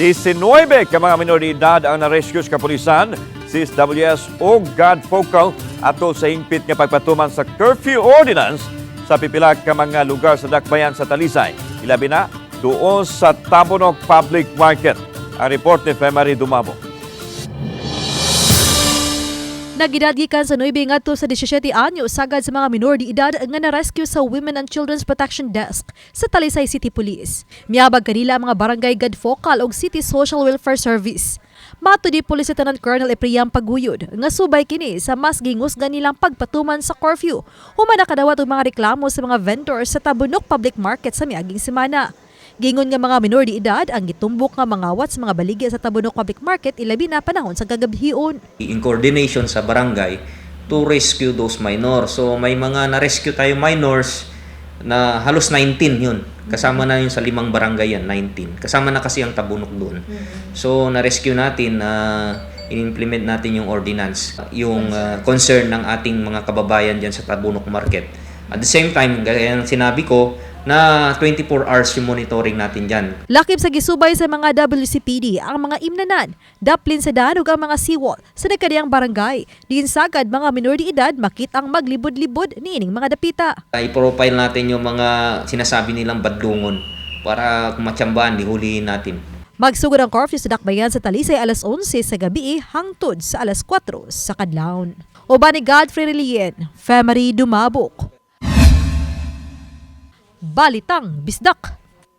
19 ka mga minor de edad ang na-rescue sa kapulisan, CSWS o God Focal ato sa hingpit nga pagpatuman sa curfew ordinance sa pipila ka mga lugar sa dakbayan sa Talisay. Ilabi na doon sa Tabonok Public Market. Ang report ni Femari Dumabo. Nagidadgikan sa 9 ngadto sa 17 anyo sagad sa mga minor de edad nga na-rescue sa Women and Children's Protection Desk sa Talisay City Police. Miyabag kanila ang mga barangay God Focal ug City Social Welfare Service. Mato di Police Lieutenant Colonel Epriam Paguyod nga subay kini sa mas gingusgan nilang pagpatuman sa curfew. Human nakadawat og mga reklamo sa mga vendors sa Tabunok Public Market sa miaging semana. Gingon nga mga minor de edad ang gitumbok nga mga wat sa mga baligya sa Tabunok Public Market ilabi na panahon sa gagabhion. in coordination sa barangay to rescue those minors. So may mga na-rescue tayo minors na halos 19 yun. Kasama na yun sa limang barangay yan, 19. Kasama na kasi ang tabunok doon. So na-rescue natin, na in-implement natin yung ordinance, yung uh, concern ng ating mga kababayan dyan sa tabunok market. At the same time, gaya ng sinabi ko, na 24 hours yung monitoring natin dyan. Lakip sa gisubay sa mga WCPD ang mga imnanan, daplin sa daan ang mga seawall sa nagkadiyang barangay. Diin sagad mga minor de edad makitang maglibod-libod niining mga dapita. I-profile natin yung mga sinasabi nilang badlungon para kung matsambahan, di hulihin natin. Magsugod ang curfew sa Dakbayan sa Talisay alas 11 sa gabi hangtod sa alas 4 sa kadlawon. Uban ni Godfrey Relien, Femery Dumabok. Balitang Bisdak.